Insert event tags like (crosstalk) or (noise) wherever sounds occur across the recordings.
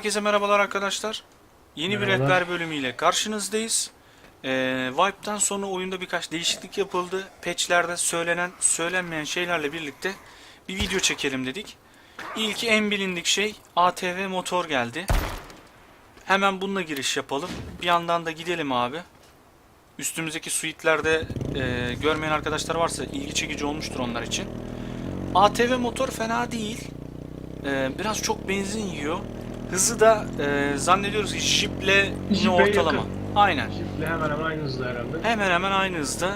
Herkese merhabalar arkadaşlar. Yeni bir Merhabalar. rehber bölümüyle karşınızdayız. Ee, Wipe'dan sonra oyunda birkaç değişiklik yapıldı. Patch'lerde söylenen, söylenmeyen şeylerle birlikte bir video çekelim dedik. İlki en bilindik şey ATV motor geldi. Hemen bununla giriş yapalım. Bir yandan da gidelim abi. Üstümüzdeki suitlerde e, görmeyen arkadaşlar varsa ilgi çekici olmuştur onlar için. ATV motor fena değil. Ee, biraz çok benzin yiyor. Hızı da e, zannediyoruz ki Jeep'le yine Jeep'e ortalama. yakın. Aynen. Jeep'le hemen hemen aynı hızda herhalde. Hemen hemen aynı hızda.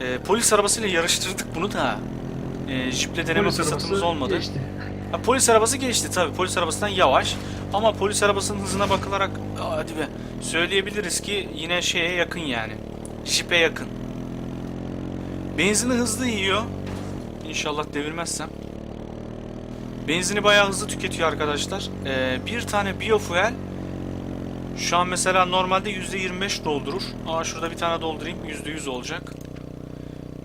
E, polis arabasıyla yarıştırdık bunu da. E, Jeep'le deneme Polis fırsatımız arabası olmadı. Geçti. Ha, polis arabası geçti tabi. Polis arabasından yavaş. Ama polis arabasının hızına bakılarak Aa, hadi be söyleyebiliriz ki yine şeye yakın yani. Jeep'e yakın. Benzini hızlı yiyor. İnşallah devirmezsem. Benzini bayağı hızlı tüketiyor arkadaşlar. Ee, bir tane biofuel şu an mesela normalde %25 doldurur. Aa şurada bir tane doldurayım %100 olacak.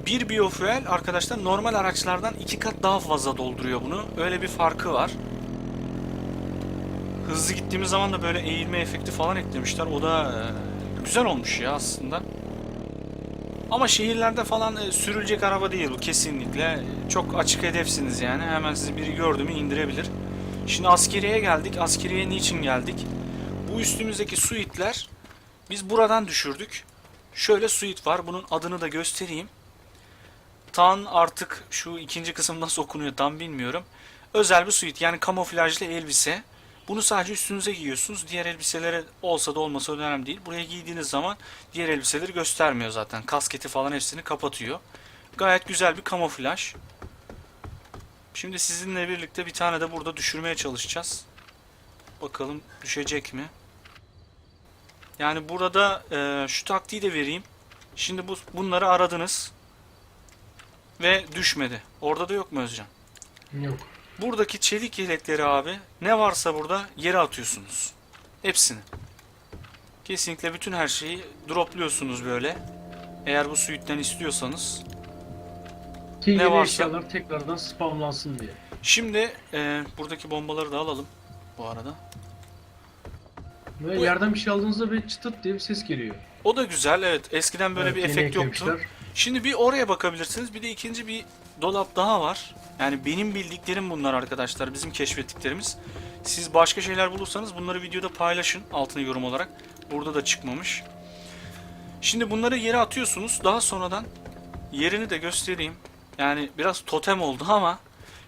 Bir biofuel arkadaşlar normal araçlardan iki kat daha fazla dolduruyor bunu. Öyle bir farkı var. Hızlı gittiğimiz zaman da böyle eğilme efekti falan eklemişler. O da e, güzel olmuş ya aslında. Ama şehirlerde falan e, sürülecek araba değil bu kesinlikle. Çok açık hedefsiniz yani. Hemen sizi biri gördü mü indirebilir. Şimdi askeriye geldik. Askeriye niçin geldik? Bu üstümüzdeki suitler biz buradan düşürdük. Şöyle suit var. Bunun adını da göstereyim. Tan artık şu ikinci kısım nasıl (laughs) okunuyor tam bilmiyorum. Özel bir suit yani kamuflajlı elbise. Bunu sadece üstünüze giyiyorsunuz. Diğer elbiselere olsa da olmasa önemli değil. Buraya giydiğiniz zaman diğer elbiseleri göstermiyor zaten. Kasketi falan hepsini kapatıyor. Gayet güzel bir kamuflaj. Şimdi sizinle birlikte bir tane de burada düşürmeye çalışacağız. Bakalım düşecek mi? Yani burada e, şu taktiği de vereyim. Şimdi bu bunları aradınız ve düşmedi. Orada da yok mu Özcan? Yok. Buradaki çelik yelekleri abi ne varsa burada yere atıyorsunuz. Hepsini. Kesinlikle bütün her şeyi dropluyorsunuz böyle. Eğer bu suite'den istiyorsanız. Ki Ne varsa- eşyalar tekrardan spamlansın diye. Şimdi e, buradaki bombaları da alalım bu arada. Ve Bu- yerden bir şey aldığınızda bir çıtıt diye bir ses geliyor. O da güzel evet. Eskiden böyle Evet, bir efekt yoktu. Şimdi bir oraya bakabilirsiniz. Bir de ikinci bir dolap daha var. Yani benim bildiklerim bunlar arkadaşlar. Bizim keşfettiklerimiz. Siz başka şeyler bulursanız bunları videoda paylaşın altına yorum olarak. Burada da çıkmamış. Şimdi bunları yere atıyorsunuz. Daha sonradan yerini de göstereyim. Yani biraz totem oldu ama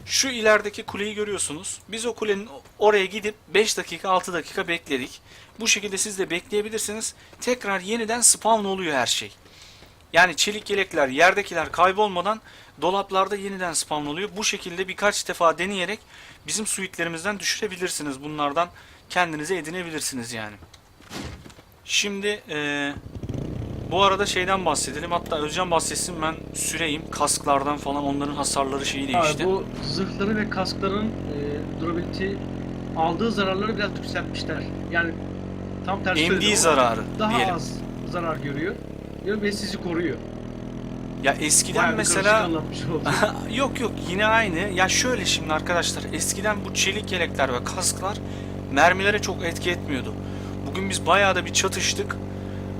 şu ilerideki kuleyi görüyorsunuz. Biz o kulenin oraya gidip 5 dakika 6 dakika bekledik. Bu şekilde siz de bekleyebilirsiniz. Tekrar yeniden spawn oluyor her şey. Yani çelik yelekler, yerdekiler kaybolmadan dolaplarda yeniden spawn oluyor. Bu şekilde birkaç defa deneyerek bizim suitlerimizden düşürebilirsiniz. Bunlardan kendinize edinebilirsiniz yani. Şimdi eee, bu arada şeyden bahsedelim. Hatta Özcan bahsetsin ben süreyim. Kasklardan falan onların hasarları şeyi değişti. Abi bu zırhları ve kaskların e, durability aldığı zararları biraz yükseltmişler. Yani tam tersi Emdiği zararı daha diyelim. az zarar görüyor. Diyor ve sizi koruyor. Ya eskiden Bayağı mesela (laughs) yok yok yine aynı. Ya şöyle şimdi arkadaşlar eskiden bu çelik yelekler ve kasklar mermilere çok etki etmiyordu. Bugün biz bayağı da bir çatıştık.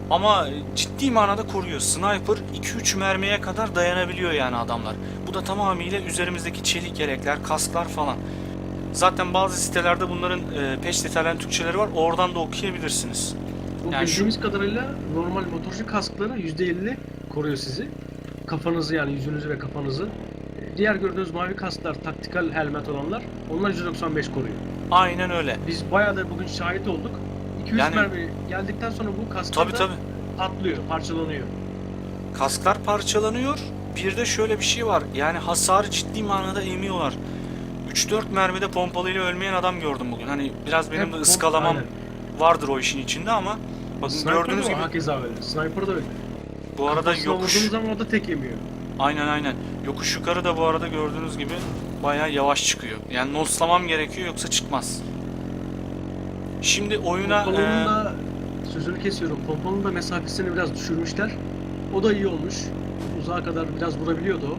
Ama ciddi manada koruyor. Sniper 2-3 mermiye kadar dayanabiliyor yani adamlar. Bu da tamamıyla üzerimizdeki çelik yelekler, kasklar falan. Zaten bazı sitelerde bunların e, peş detaylı Türkçeleri var. Oradan da okuyabilirsiniz. Bu Yani şu- bildiğimiz kadarıyla normal motorcu kaskları %50 koruyor sizi. Kafanızı yani yüzünüzü ve kafanızı. Ee, Diğer gördüğünüz mavi kasklar, taktikal helmet olanlar onlar %95 koruyor. Aynen öyle. Biz bayağı da bugün şahit olduk. 200 Yani- mermi geldikten sonra bu kasklar Tabi da tabi. patlıyor, parçalanıyor. Kasklar parçalanıyor. Bir de şöyle bir şey var. Yani hasarı ciddi manada emiyorlar. 3-4 mermide pompalıyla ölmeyen adam gördüm bugün. Hani biraz benim Hep de ıskalamam aynen. Vardır o işin içinde ama bakın Sniper gördüğünüz gibi hakeza öyle. Sniper da öyle. bu arada Kafasına yokuş zaman o da tek yemiyor. aynen aynen. Yokuş yukarı da bu arada gördüğünüz gibi bayağı yavaş çıkıyor. Yani noslamam gerekiyor yoksa çıkmaz. Şimdi oyuna Pompalının eee, da sözünü kesiyorum. Pompalının da mesafesini biraz düşürmüşler. O da iyi olmuş. Uzağa kadar biraz vurabiliyordu o.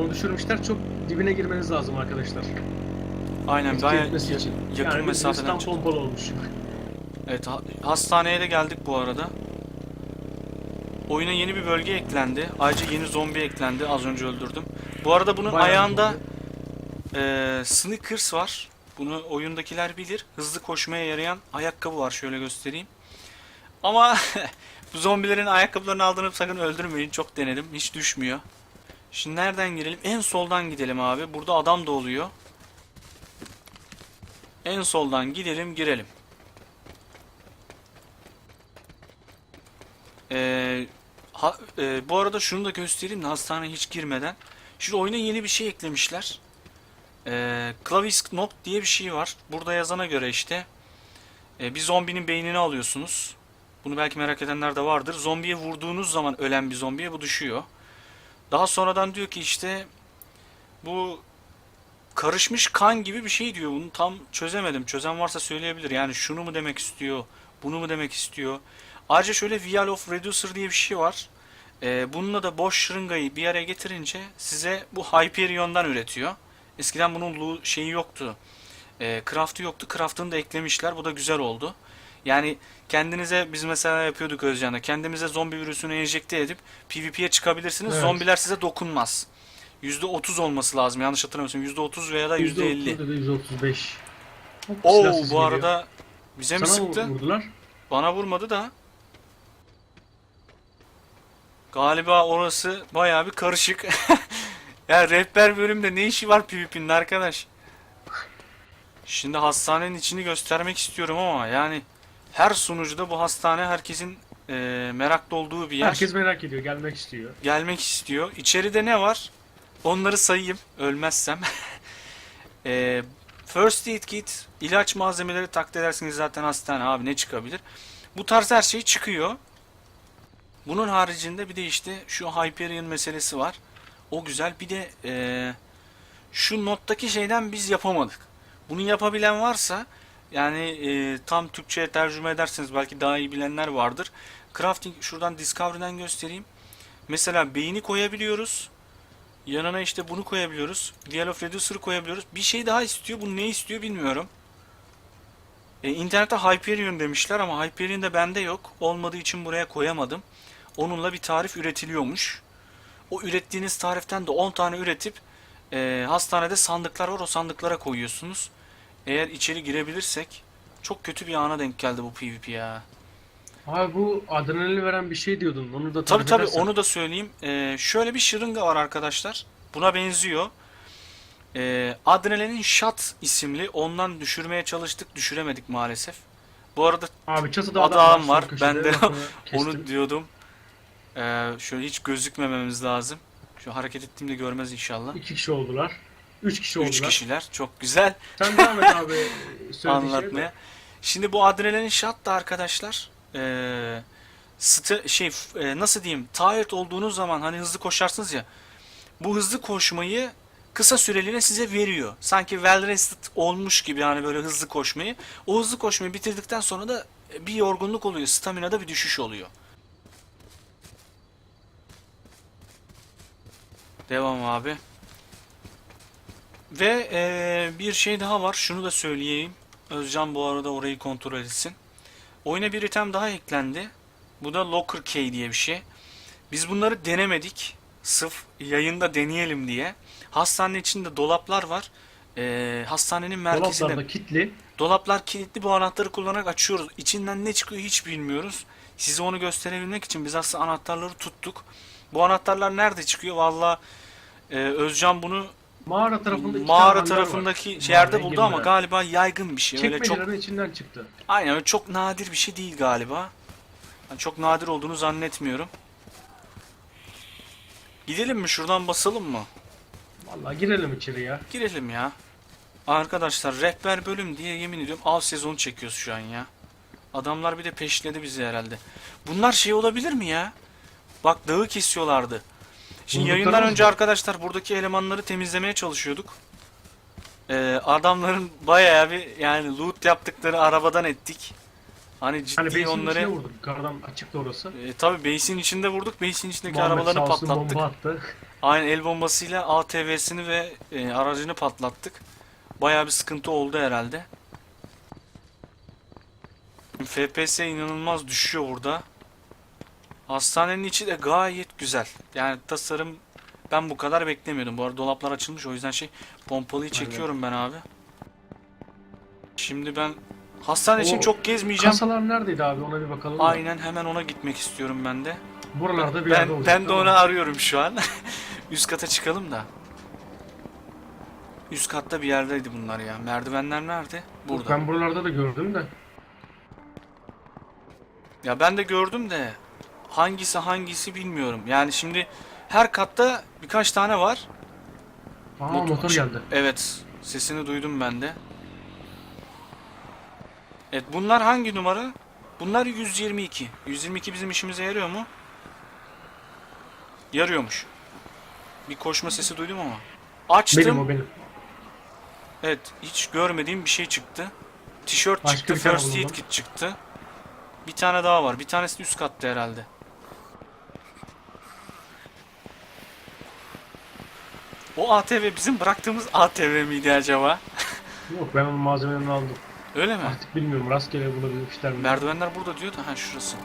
Onu düşürmüşler. Çok dibine girmeniz lazım arkadaşlar. Aynen etki bayağı etmesi ya- için. yakın yani mesafeden mesafeden çıktı. pompalı olmuş. Evet ha- hastaneye de geldik bu arada. Oyuna yeni bir bölge eklendi. Ayrıca yeni zombi eklendi. Az önce öldürdüm. Bu arada bunun Bayağı ayağında eee sneakers var. Bunu oyundakiler bilir. Hızlı koşmaya yarayan ayakkabı var. Şöyle göstereyim. Ama (laughs) bu zombilerin ayakkabılarını aldırıp sakın öldürmeyin. Çok denedim. Hiç düşmüyor. Şimdi nereden girelim? En soldan gidelim abi. Burada adam da oluyor. En soldan gidelim girelim. Ee, ha- e, bu arada şunu da göstereyim de hastaneye hiç girmeden. Şimdi oyuna yeni bir şey eklemişler. Ee, Clavis Knock diye bir şey var. Burada yazana göre işte e, bir zombinin beynini alıyorsunuz. Bunu belki merak edenler de vardır. Zombiye vurduğunuz zaman ölen bir zombiye bu düşüyor. Daha sonradan diyor ki işte bu karışmış kan gibi bir şey diyor. Bunu tam çözemedim. Çözen varsa söyleyebilir. Yani şunu mu demek istiyor? Bunu mu demek istiyor? Ayrıca şöyle Vial of Reducer diye bir şey var. Ee, bununla da boş şırıngayı bir araya getirince size bu Hyperion'dan üretiyor. Eskiden bunun şeyi yoktu. Ee, craft'ı yoktu. Craft'ını da eklemişler. Bu da güzel oldu. Yani kendinize biz mesela yapıyorduk Özcan'da. Kendimize zombi virüsünü enjekte edip PvP'ye çıkabilirsiniz. Evet. Zombiler size dokunmaz. %30 olması lazım. Yanlış hatırlamıyorsam. %30 veya da %50. %30 ya da %35. Hop, Oo bu geliyor. arada bize mi Sana sıktı? vurdular. Bana vurmadı da. Galiba orası bayağı bir karışık. (laughs) ya rehber bölümde ne işi var PvP'nin arkadaş? Şimdi hastanenin içini göstermek istiyorum ama yani her sunucuda bu hastane herkesin e, meraklı olduğu bir yer. Herkes merak ediyor, gelmek istiyor. Gelmek istiyor. İçeride ne var? Onları sayayım ölmezsem. Ee, (laughs) first aid kit, ilaç malzemeleri taklit edersiniz zaten hastane abi ne çıkabilir? Bu tarz her şey çıkıyor. Bunun haricinde bir de işte şu Hyperion meselesi var. O güzel. Bir de ee, şu nottaki şeyden biz yapamadık. Bunu yapabilen varsa yani ee, tam Türkçe'ye tercüme ederseniz belki daha iyi bilenler vardır. Crafting şuradan Discovery'den göstereyim. Mesela beyni koyabiliyoruz. Yanına işte bunu koyabiliyoruz. Dial Reducer'ı koyabiliyoruz. Bir şey daha istiyor. Bu ne istiyor bilmiyorum. E, internette Hyperion demişler ama Hyperion de bende yok. Olmadığı için buraya koyamadım. Onunla bir tarif üretiliyormuş. O ürettiğiniz tariften de 10 tane üretip e, hastanede sandıklar var. O sandıklara koyuyorsunuz. Eğer içeri girebilirsek çok kötü bir ana denk geldi bu PvP ya. Abi bu adrenalin veren bir şey diyordun. Onu da Tabi tarif tabi edersen. onu da söyleyeyim. Ee, şöyle bir şırınga var arkadaşlar. Buna benziyor. Ee, Adrenalin Shot isimli. Ondan düşürmeye çalıştık. Düşüremedik maalesef. Bu arada Abi çatıda Adam adam var, köşede, ben de (laughs) onu diyordum. Ee, şöyle hiç gözükmememiz lazım. Şu hareket ettiğimde görmez inşallah. İki kişi oldular. Üç kişi oldular. Üç kişiler. Çok güzel Sen devam et abi. (laughs) anlatmaya. Şimdi bu Adrenalin Shot da arkadaşlar ee, st- şey e, nasıl diyeyim tired olduğunuz zaman hani hızlı koşarsınız ya bu hızlı koşmayı kısa süreliğine size veriyor. Sanki well rested olmuş gibi hani böyle hızlı koşmayı. O hızlı koşmayı bitirdikten sonra da bir yorgunluk oluyor. Stamina'da bir düşüş oluyor. Devam abi. Ve eee, bir şey daha var. Şunu da söyleyeyim. Özcan bu arada orayı kontrol etsin. Oyuna bir item daha eklendi. Bu da Locker Key diye bir şey. Biz bunları denemedik. Sırf yayında deneyelim diye. Hastanenin içinde dolaplar var. Eee, hastanenin merkezinde Dolaplarda kilitli. Dolaplar kilitli bu anahtarı kullanarak açıyoruz. İçinden ne çıkıyor hiç bilmiyoruz. Size onu gösterebilmek için biz aslında anahtarları tuttuk. Bu anahtarlar nerede çıkıyor? Valla e, Özcan bunu Mağara tarafında iki mağara tarafındaki var. yerde buldu ama galiba yaygın bir şey. Öyle çok içinden çıktı. aynen öyle çok nadir bir şey değil galiba. Yani çok nadir olduğunu zannetmiyorum. Gidelim mi şuradan basalım mı? Vallahi girelim içeri ya. Girelim ya. Arkadaşlar rehber bölüm diye yemin ediyorum av sezonu çekiyoruz şu an ya. Adamlar bir de peşledi bizi herhalde. Bunlar şey olabilir mi ya? Bak dağı kesiyorlardı. Şimdi yayından önce arkadaşlar buradaki elemanları temizlemeye çalışıyorduk. Ee, adamların bayağı bir yani loot yaptıkları arabadan ettik. Hani ciddi Hani base'in onları içine vurduk. Yukarıdan açıktı orası. e, tabi base'in içinde vurduk. Base'in içindeki Muhammed arabalarını sağ olsun patlattık. bomba attı. Aynen el bombasıyla ATV'sini ve e, aracını patlattık. Bayağı bir sıkıntı oldu herhalde. FPS inanılmaz düşüyor burada. Hastanenin içi de gayet güzel. Yani tasarım ben bu kadar beklemiyordum. Bu arada dolaplar açılmış o yüzden şey pompalıyı çekiyorum ben abi. Şimdi ben hastane için O çok gezmeyeceğim. Kasalar neredeydi abi ona bir bakalım. da. Aynen hemen ona gitmek istiyorum ben de. Buralarda bir yerde Ben, olacak. ben de onu arıyorum şu an. (laughs) Üst kata çıkalım da. Üst katta bir yerdeydi bunlar ya. Merdivenler nerede? Burada. Ben buralarda da gördüm de. Ya ben de gördüm de hangisi hangisi bilmiyorum. Yani şimdi her katta birkaç tane var. Aa Motor- motor geldi. Evet, sesini duydum ben de. Evet, bunlar hangi numara? Bunlar 122. 122 bizim işimize yarıyor mu? Yarıyormuş. Bir koşma sesi duydum ama. Açtım. Benim o benim. Evet, hiç görmediğim bir şey çıktı. Tişört Başka çıktı, first aid kit çıktı. Bir tane daha var. Bir tanesi de üst katta herhalde. O ATV bizim bıraktığımız ATV miydi acaba? (laughs) Yok ben onun malzemelerini aldım. Öyle mi? Artık bilmiyorum rastgele bulabilmişler mi? Merdivenler burada diyor da ha şurası.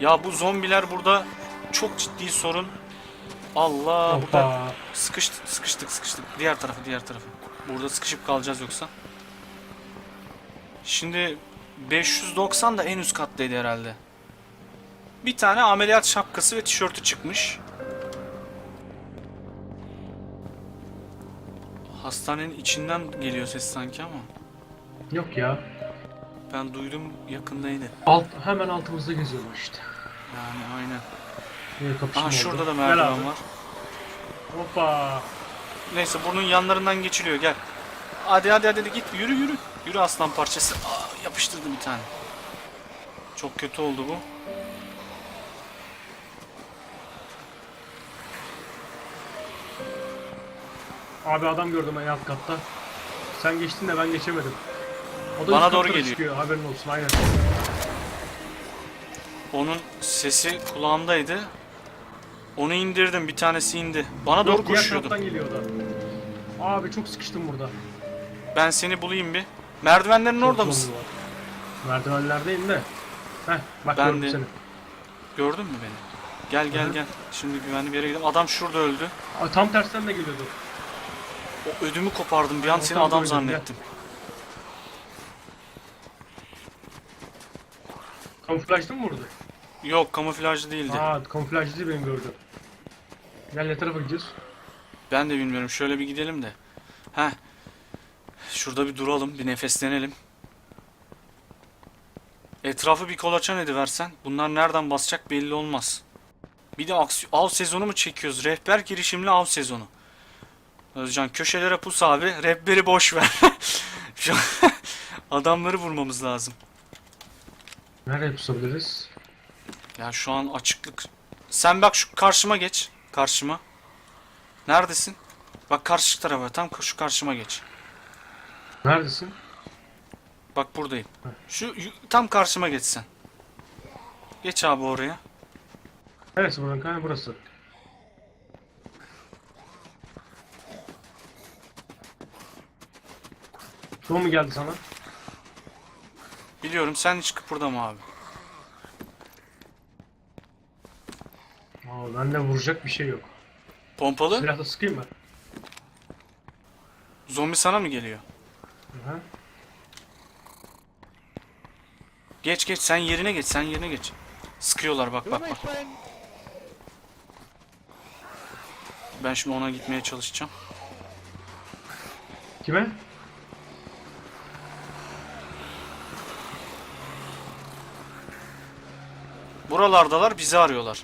Ya bu zombiler burada çok ciddi sorun. Allah burada Hoppa. sıkıştık sıkıştık sıkıştık. Diğer tarafı diğer tarafı. Burada sıkışıp kalacağız yoksa. Şimdi 590 da en üst kattaydı herhalde. Bir tane ameliyat şapkası ve tişörtü çıkmış. Hastanenin içinden geliyor ses sanki ama Yok ya. ben duydum yakındaydı. Alt, hemen altımızda geziyorlar işte. Yani aynen. Bir kapışma Aha oldu. şurada da Gel merdiven abi. var. Hoppa. Neyse bunun yanlarından geçiliyor gel. Hadi hadi hadi git yürü yürü. Yürü aslan parçası. Aa, yapıştırdı bir tane. Çok kötü oldu bu. Abi adam gördüm en alt katta. Sen geçtin de ben geçemedim. O da Bana üst doğru katlara geliyor. Çıkıyor, haberin olsun aynen. Onun sesi kulağımdaydı. Onu indirdim bir tanesi indi. Bana doğru Yok, diğer koşuyordu. taraftan geliyor o da. Abi çok sıkıştım burada. Ben seni bulayım bir. Merdivenlerin Çok orada zombi mısın? var. Merdivenlerdeyim de. Heh bak Ben gördüm de- seni. Gördün mü beni? Gel gel hı. gel. Şimdi güvenli bir yere gidelim. Adam şurada öldü. Aa, tam tersten de geliyordu. O ödümü kopardım. Bir an seni adam zannettim. Kamuflajlı mı vurdu? Yok kamuflajlı değildi. Aa kamuflajlı değil benim gördüm. Gel ne tarafa gidiyoruz? Ben de bilmiyorum. Şöyle bir gidelim de. Heh. Şurada bir duralım. Bir nefeslenelim. Etrafı bir kolaçan ediversen. Bunlar nereden basacak belli olmaz. Bir de av sezonu mu çekiyoruz? Rehber girişimli av sezonu. Özcan köşelere pus abi. Rehberi boş ver. (laughs) Şu an adamları vurmamız lazım. Nereye pusabiliriz? Ya şu an açıklık. Sen bak şu karşıma geç. Karşıma. Neredesin? Bak karşı tarafa. Tam şu karşıma geç. Neredesin? Bak buradayım. Şu tam karşıma geçsen. Geç abi oraya. Neresi buranın kanka burası. Şu mu geldi sana? Biliyorum sen hiç kıpırdama abi. Aa, bende vuracak bir şey yok. Pompalı. Silahla sıkayım mı? Zombi sana mı geliyor? Aha. Geç geç sen yerine geç sen yerine geç. Sıkıyorlar bak bak bak. Ben şimdi ona gitmeye çalışacağım. Kime? Buralardalar bizi arıyorlar.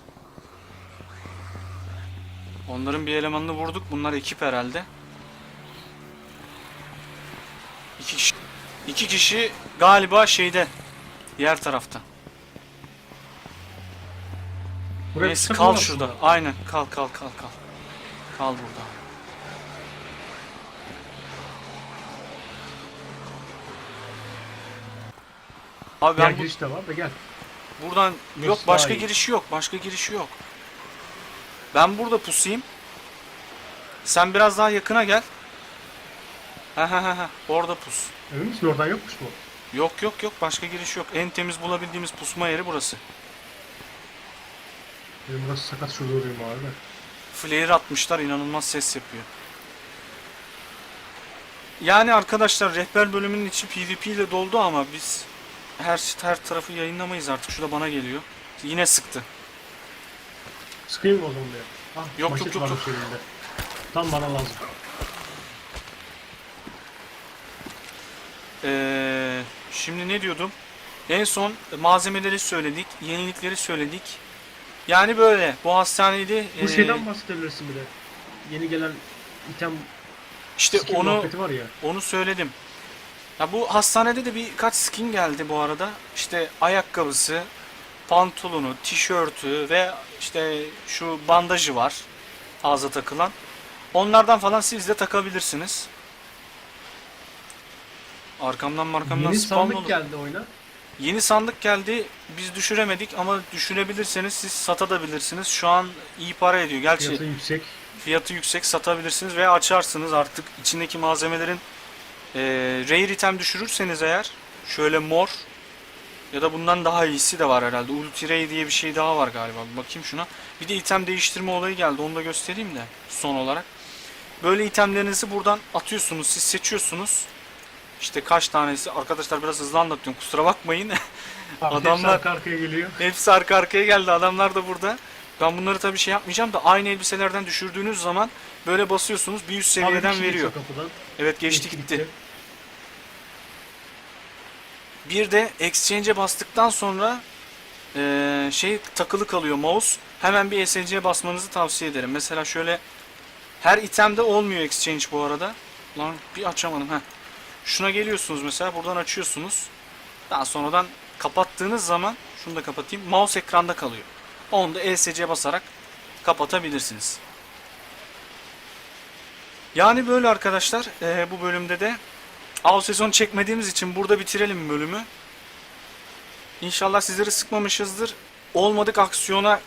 Onların bir elemanını vurduk. Bunlar ekip herhalde. İki kişi, iki kişi galiba şeyde. Diğer tarafta. Buraya Neyse kal mı şurada. aslında? Aynen kal kal kal kal. Kal burada. Abi Diğer ben bu, giriş de var da gel. Buradan Burası yok başka girişi yok. Başka girişi yok. Ben burada pusayım. Sen biraz daha yakına gel. Ha ha ha ha. Orada pus. Emin misin oradan yokmuş mu? Yok yok yok başka giriş yok. En temiz bulabildiğimiz pusma yeri burası. Benim burası sakat şurada durayım abi. Flare atmışlar inanılmaz ses yapıyor. Yani arkadaşlar rehber bölümünün içi PvP ile doldu ama biz her her tarafı yayınlamayız artık. Şurada bana geliyor. Yine sıktı. Sıkayım mı o zaman diye? Ah, Yok, maşet yok, yok, varmış yok. elimde. Tam bana lazım. Ee, şimdi ne diyordum? En son malzemeleri söyledik, yenilikleri söyledik. Yani böyle bu hastanede Bu ee, şeyden bahsedebilirsin bir de. Yeni gelen item işte onu muhabbeti var ya. Onu söyledim. Ya bu hastanede de birkaç skin geldi bu arada. İşte ayakkabısı, pantolonu, tişörtü ve işte şu bandajı var. Ağza takılan. Onlardan falan siz de takabilirsiniz. Arkamdan markamdan Yeni spam sandık oldu. geldi oyuna. Yeni sandık geldi. Biz düşüremedik ama düşürebilirseniz siz satabilirsiniz. Şu an iyi para ediyor. Gerçi Fiyatı yüksek. fiyatı yüksek satabilirsiniz veya açarsınız artık içindeki malzemelerin e, rare item düşürürseniz eğer şöyle mor ya da bundan daha iyisi de var herhalde. Ulti Ray diye bir şey daha var galiba. Bakayım şuna. Bir de item değiştirme olayı geldi. Onu da göstereyim de son olarak. Böyle itemlerinizi buradan atıyorsunuz. Siz seçiyorsunuz. İşte kaç tanesi arkadaşlar biraz hızlı anlatıyorum kusura bakmayın. (laughs) Abi Adamlar- hepsi arka arkaya geliyor. Hepsi arka arkaya geldi. Adamlar da burada. Ben bunları tabii şey yapmayacağım da aynı elbiselerden düşürdüğünüz zaman böyle basıyorsunuz bir üst Abi seviyeden kişi veriyor. geçiyor kapıdan. Evet geçti Geçti gitti. Bir de exchange'e bastıktan sonra eee, şey takılı kalıyor mouse. Hemen bir SC'ye basmanızı tavsiye ederim. Mesela şöyle her itemde olmuyor exchange bu arada. Lan bir açamadım ha. Şuna geliyorsunuz mesela buradan açıyorsunuz. Daha sonradan kapattığınız zaman şunu da kapatayım. Mouse ekranda kalıyor. Onu da ESC basarak kapatabilirsiniz. Yani böyle arkadaşlar eee, bu bölümde de Av sezon çekmediğimiz için burada bitirelim bölümü. İnşallah sizleri sıkmamışızdır. Olmadık aksiyona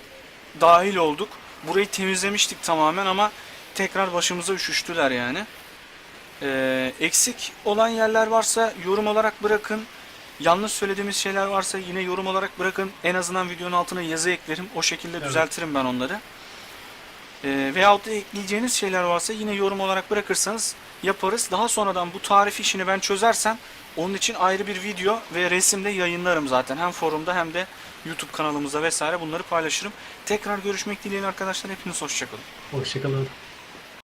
dahil olduk. Burayı temizlemiştik tamamen ama tekrar başımıza üşüştüler yani. Ee, eksik olan yerler varsa yorum olarak bırakın. Yanlış söylediğimiz şeyler varsa yine yorum olarak bırakın. En azından videonun altına yazı eklerim. O şekilde Evet. düzeltirim ben onları. Ee, veyahut da ekleyeceğiniz şeyler varsa yine yorum olarak bırakırsanız yaparız. Daha sonradan bu tarif işini ben çözersem onun için ayrı bir video ve resimde yayınlarım zaten. Hem forumda hem de YouTube kanalımızda vesaire bunları paylaşırım. Tekrar görüşmek dileğiyle arkadaşlar. Hepiniz hoşçakalın. Hoşçakalın.